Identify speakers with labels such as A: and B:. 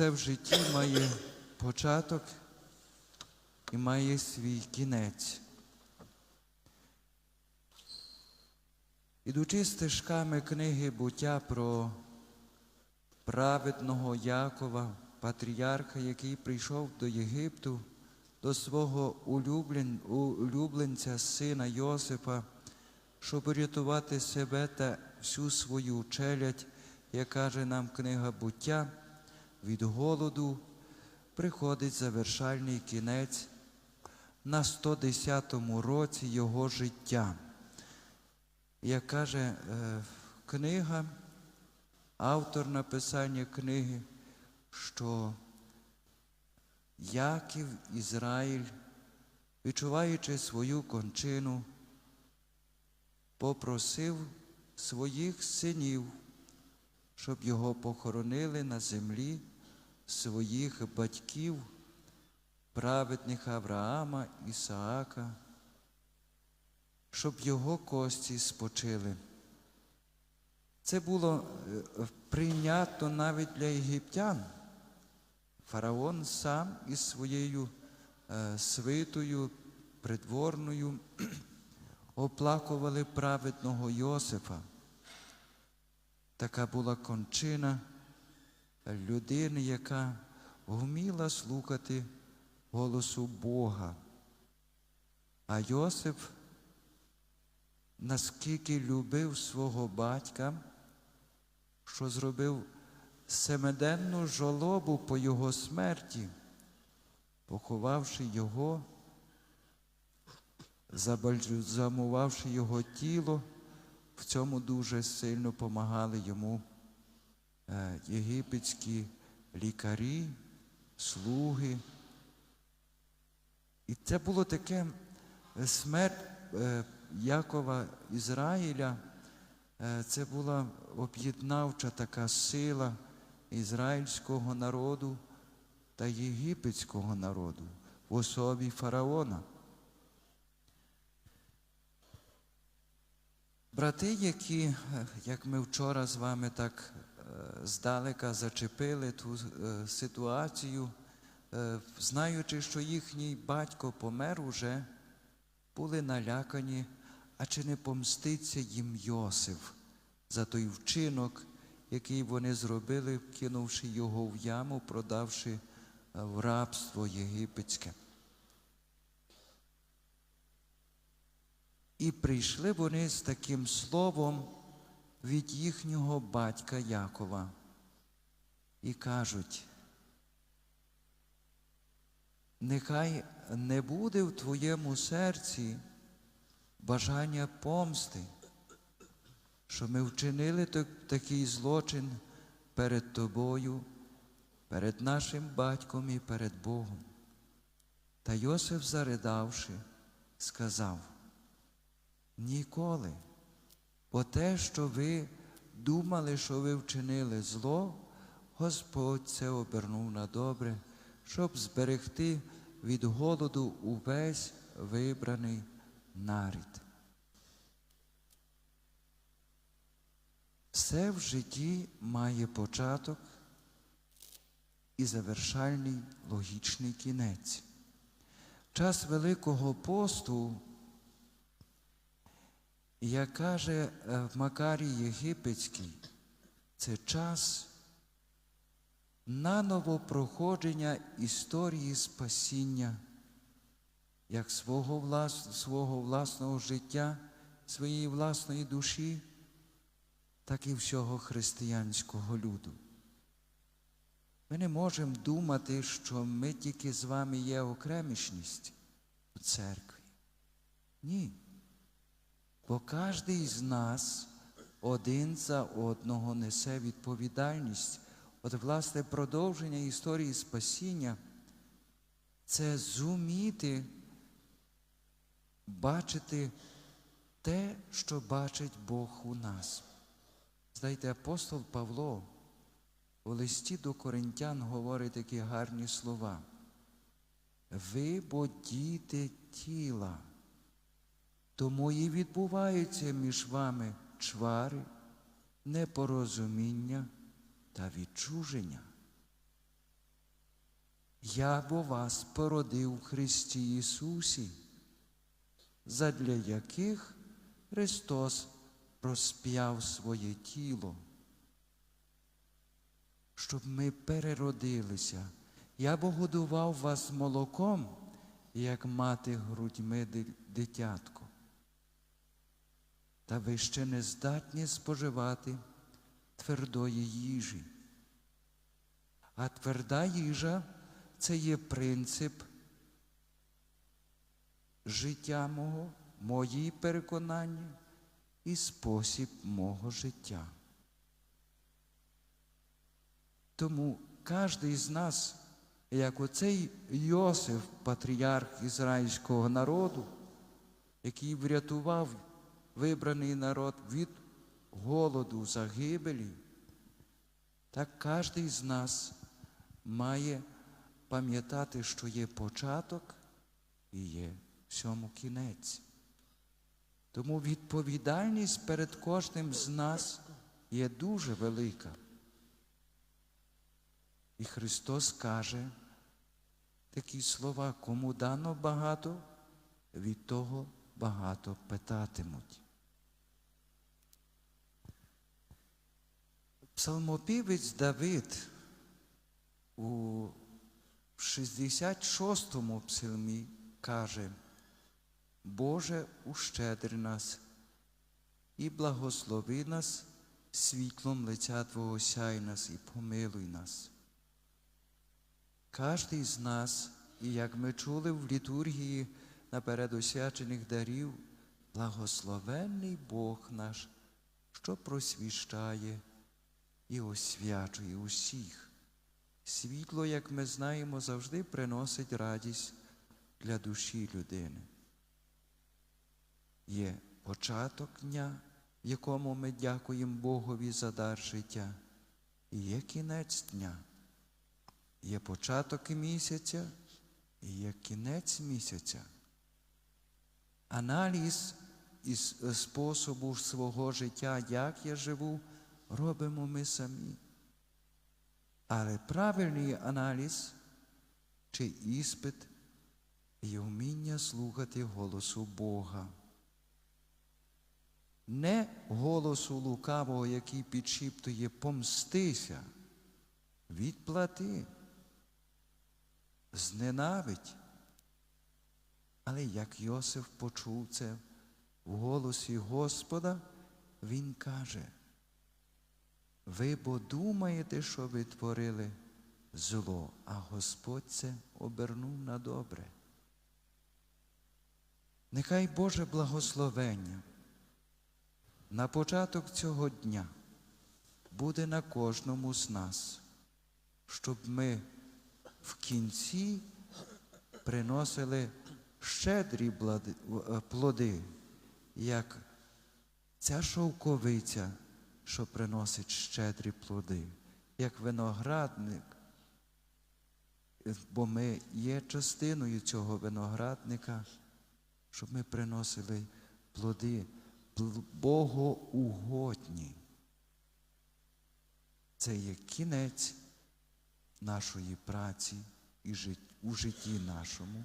A: Все в житті має початок і має свій кінець. Ідучи стежками книги буття про праведного Якова, патріарха, який прийшов до Єгипту, до свого улюблен, улюбленця, сина Йосипа, щоб урятувати себе та всю свою челядь, як каже нам книга буття, від голоду приходить завершальний кінець на 110-му році його життя. Як каже е, книга, автор написання книги, що Яків Ізраїль, відчуваючи свою кончину, попросив своїх синів, щоб його похоронили на землі своїх батьків, праведних Авраама, Ісаака, щоб його кості спочили. Це було е, прийнято навіть для єгиптян. Фараон сам із своєю е, свитою, придворною оплакували праведного Йосифа. Така була кончина людини, яка вміла слухати голосу Бога. А Йосиф наскільки любив свого батька, що зробив семиденну жолобу по його смерті, поховавши його, забальзамувавши його тіло, в цьому дуже сильно помагали йому єгипетські лікарі, слуги. І це було таке е, смерть е, Якова Ізраїля, е, це була об'єднавча така сила ізраїльського народу та єгипетського народу в особі фараона. Брати, які, е, як ми вчора з вами так е, здалека зачепили ту е, ситуацію, е, знаючи, що їхній батько помер уже, були налякані, а чи не помститься їм Йосиф за той вчинок, який вони зробили, кинувши його в яму, продавши е, в рабство єгипетське. І прийшли вони з таким словом від їхнього батька Якова і кажуть, нехай не буде в твоєму серці бажання помсти, що ми вчинили такий злочин перед тобою, перед нашим батьком і перед Богом. Та Йосиф, заридавши, сказав, ніколи, бо те, що ви думали, що ви вчинили зло, Господь це обернув на добре, щоб зберегти від голоду увесь вибраний нарід. Все в житті має початок і завершальний логічний кінець. Час Великого посту, як каже е, Макарій Єгипетський, це час наново проходження історії спасіння, як свого, влас, свого власного життя, своєї власної душі, так і всього християнського люду. Ми не можемо думати, що ми тільки з вами є окремішність у церкві. Ні. Бо кожен з нас один за одного несе відповідальність. От, власне, продовження історії спасіння це зуміти бачити те, що бачить Бог у нас. Знаєте, апостол Павло у листі до коринтян говорить такі гарні слова. Ви бо діти тіла, тому і відбуваються між вами чвари, непорозуміння та відчуження. Я бо вас породив в Христі Ісусі, задля яких Христос розп'яв своє тіло, щоб ми переродилися. Я бо годував вас молоком, як мати грудьми ди- дитятко. Та ви ще не здатні споживати твердої їжі. А тверда їжа це є принцип життя мого, мої переконання і спосіб мого життя. Тому кожен з нас, як оцей Йосиф, патріарх ізраїльського народу, який врятував вибраний народ від голоду, загибелі, так кожен з нас має пам'ятати, що є початок і є всьому кінець. Тому відповідальність перед кожним з нас є дуже велика. І Христос каже такі слова, кому дано багато, від того багато питатимуть. Псалмопівець Давид у 66-му псалмі каже, Боже, ущедри нас і благослови нас світлом лиця Твого сяй нас і помилуй нас. Кожний з нас, і як ми чули в літургії наперед освячених дарів, благословенний Бог наш, що просвіщає і освячує усіх. Світло, як ми знаємо, завжди приносить радість для душі людини. Є початок дня, в якому ми дякуємо Богові за дар життя, і є кінець дня. Є початок місяця і є кінець місяця. Аналіз із способу свого життя, як я живу, робимо ми самі. Але правильний аналіз чи іспит є вміння слухати голосу Бога. Не голосу лукавого, який підшіптує помстися, відплати, зненавидь. Але як Йосиф почув це в голосі Господа, він каже, ви бо думаєте, що ви творили зло, а Господь це обернув на добре. Нехай Боже благословення на початок цього дня буде на кожному з нас, щоб ми в кінці приносили щедрі е, плоди, як ця шовковиця, що приносить щедрі плоди, як виноградник, Е, бо ми є частиною цього виноградника, щоб ми приносили плоди пл- богоугодні. Це є кінець нашої праці і у житті нашому.